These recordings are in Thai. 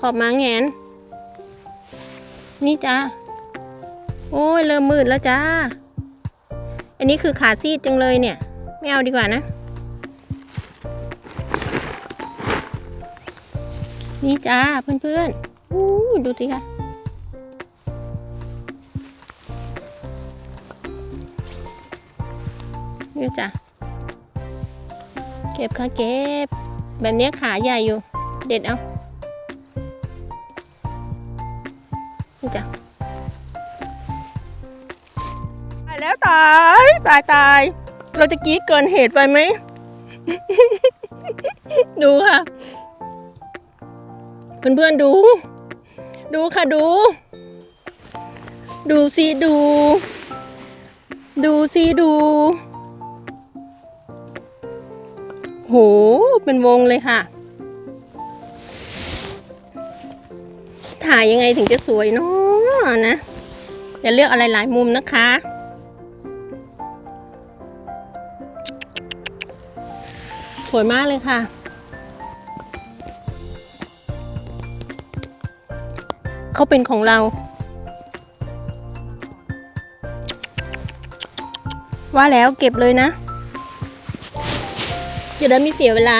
ขอบมาแงน นี่จ้าโอ้ยเริ่มมืดแล้วจ้า อันนี้คือขาซีดจังเลยเนี่ย ไม่เอาดีกว่านะ นี่จ้าเพื่อนๆอู้ดูสิคะนี่จ้ะ เก็บค่ะเก็บ แบบนี้ขาใหญ่อยู่ เด็ดเอา นี่จ้ะตายแล้วตายตายตาย เราจะกรี้เกินเหตุไปไหม ดูค่ะ เพื่อนๆดู ดูค่ะดู ดูสิดู ดูสิดูโห เป็นวงเลยค่ะ ถ่ายยังไงถึงจะสวยเนาะนะอย่าเลือกอะไรหลายมุมนะคะ สวยมากเลยค่ะ เขาเป็นของเรา ว่าแล้วเก็บเลยนะ จะได้ไม่เสียเวลา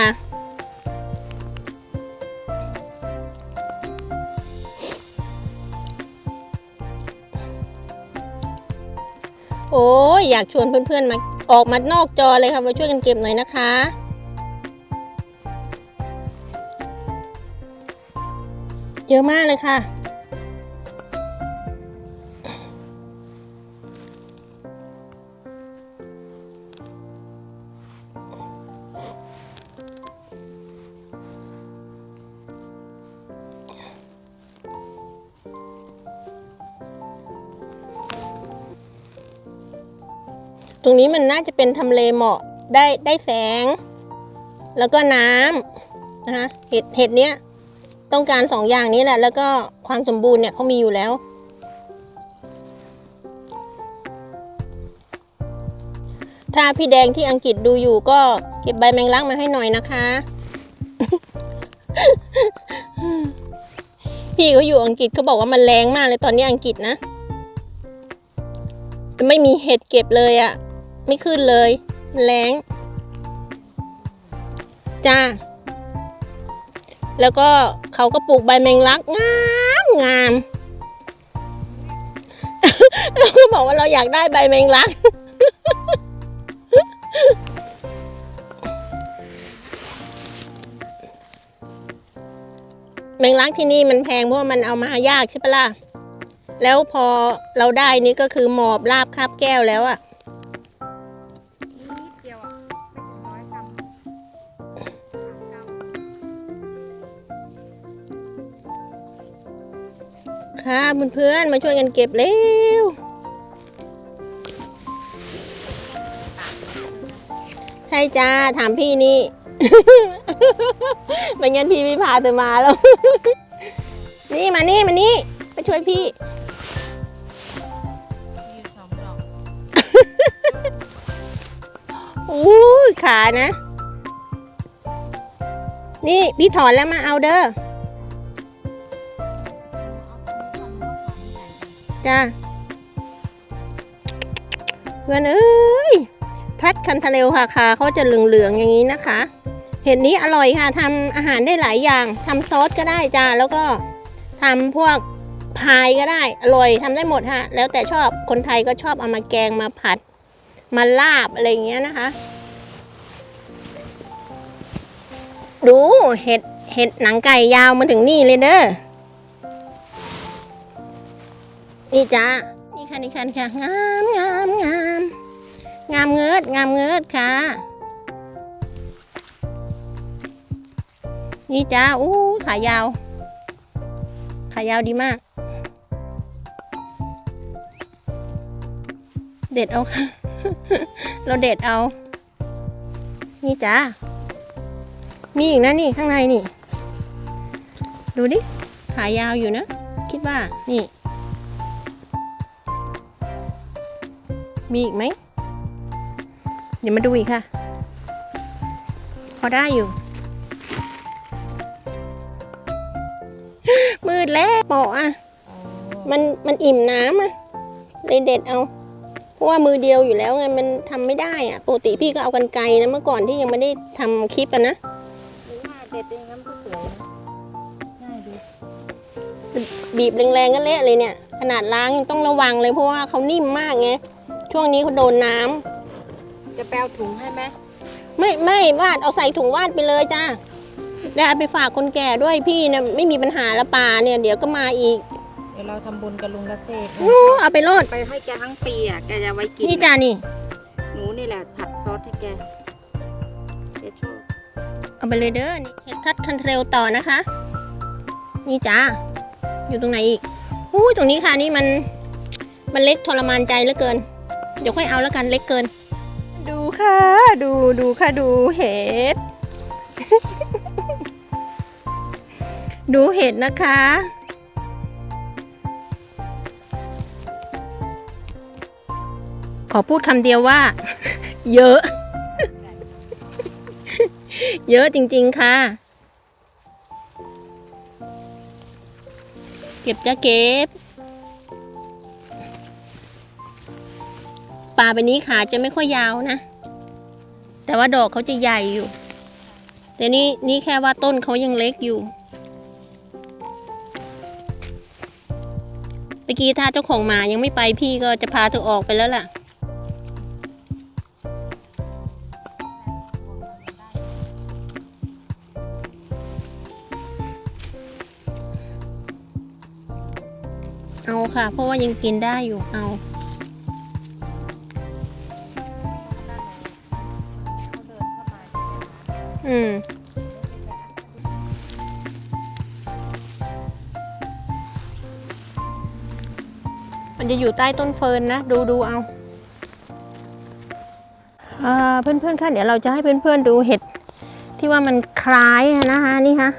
โอ้ยอยากชวนเพื่อนๆมาออกมานอกจอเลยค่ะมาช่วยกันเก็บหน่อยนะคะ เยอะมากเลยค่ะ ตรงนี้มันน่าจะเป็นทำเลเหมาะได้ได้แสง แล้วก็น้ำนะคะเห็ดเห็ดเนี้ยต้องการสองอย่างนี้แหละ แล้วก็ความสมบูรณ์เนี่ยเขามีอยู่แล้ว ถ้าพี่แดงที่อังกฤษดูอยู่ก็เก็บใบแมงลักมาให้หน่อยนะคะ พี่เขาอยู่อังกฤษเขาบอกว่ามันแรงมากเลยตอนนี้อังกฤษนะ ไม่มีเห็ดเก็บเลยอะ่ะ ไม่ขึ้นเลยแรงจ้า แล้วก็เขาก็ปลูกใบแมงลักงามงามเราก็บอกว่าเราอยากได้ใบแมงลัก แมงลักที่นี่มันแพงเพราะมันเอามายากใช่ปะล่ะ แล้วพอเราได้นี่ก็คือหมอบลาบคาบแก้วแล้วอะ ค่ะเพื่อนๆมาช่วยกันเก็บเร็วใช่จ้าถามพี่นี่ไม่งั้นพี่ไม่พาเธอมาแล้ว นี่มานี่มานี่มาช่วยพี่มีอยู่สองดอกอู้ยขานะ นี่พี่ถอนแล้วมาเอาเด้อ จ้าเพื่อนเอ้ยทัดคันทะเลค่ะขาเขาจะเหลืองๆอย่างนี้นะคะ เห็ดนี้อร่อยค่ะทำอาหารได้หลายอย่างทำซอสก็ได้จ้าแล้วก็ทำพวกพายก็ได้อร่อยทำได้หมดฮะแล้วแต่ชอบคนไทยก็ชอบเอามาแกงมาผัด มาลาบอะไรอย่างเงี้ยนะคะ ดูเห็ดเห็ดหนังไก่ยาวมาถึงนี่เลยเด้อ นี่จ้านี่ค่ะนี่ค่ะนี่ค่ะงามงามงามงามเงิดงามเงิดค่ะ นี่จ้าอู้ขายาว ขายาวดีมาก เด็ดเอาค่ะ เราเด็ดเอา นี่จ้ามีอีกนะนี่ข้างในนี่ ดูดิ ขายาวอยู่นะ คิดว่านี่ มีอีกไหม เดี๋ยวมาดูอีกค่ะ พอได้อยู่ มืดแล้วเปาะอะ มันมันอิ่มน้ำอะเลยเด็ดเอา เพราะว่ามือเดียวอยู่แล้วไงมันทำไม่ได้อะปกติพี่ก็เอากันไกลนะเมื่อก่อนที่ยังไม่ได้ทำคลิปอะนะหรือว่าเด็ดเองงั้นก็สวยนะง่ายดีบีบแรงๆก็เละเลยเนี่ย ขนาดล้างยังต้องระวังเลยเพราะว่าเขานิ่มมากไง ช่วงนี้เขาโดนน้ำจะแปลถุงให้ไหมไม่ไม่วาดเอาใส่ถุงวาดไปเลยจ้าได้เอาไปฝากคนแก่ด้วยพี่นะไม่มีปัญหาละป่าเนี่ย เดี๋ยวก็มาอีกเดี๋ยวเราทำบุญกับลุงกเกษตรอู้เอาไปโลดไปให้แกทั้งปีอะแกจะไว้กินนี่จ้านี่ หนูนี่แหละผัดซอสให้แกแกชอบเอาไปเลยเด้อนี่เห็ดทัดคันเทรลต่อนะคะ นี่จ้าอยู่ตรงไหนอีกอู้ตรงนี้ค่ะนี่มัน มันเล็กทรมานใจเหลือเกิน เดี๋ยวค่อยเอาแล้วกันเล็กเกิน ดูค่ะ ดูดูค่ะดูเห็ด ดูเห็ดนะคะ ขอพูดคำเดียวว่า เยอะ เยอะจริง ๆ ค่ะ เก็บจะเก็บ ป่าใบนี้ขาจะไม่ค่อยยาวนะ แต่ว่าดอกเขาจะใหญ่อยู่ แต่นี่นี่แค่ว่าต้นเขายังเล็กอยู่เมื่อกี้ถ้าเจ้าของหมายังไม่ไปพี่ก็จะพาเธอออกไปแล้วล่ะ เอาค่ะ เพราะว่ายังกินได้อยู่เอา อืมมันจะอยู่ใต้ต้นเฟิร์นนะ ดูดูเอาอ่าเพื่อนค่ะเดี๋ยวเราจะให้เพื่อนๆดูเห็ดที่ว่ามันคล้ายนะคะนี่คะ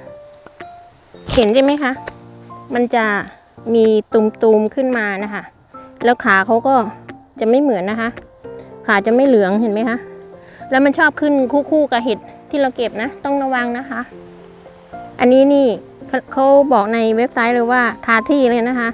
เห็นใช่ไหมคะ มันจะมีตุมๆขึ้นมานะคะ แล้วขาเขาก็จะไม่เหมือนนะคะ ขาจะไม่เหลืองเห็นไหมคะ แล้วมันชอบขึ้นคู่ๆกับเห็ด ที่เราเก็บนะ ต้องระวังนะคะ อันนี้นี่เขาเขาบอกในเว็บไซต์เลยว่าคาที่เลยนะคะ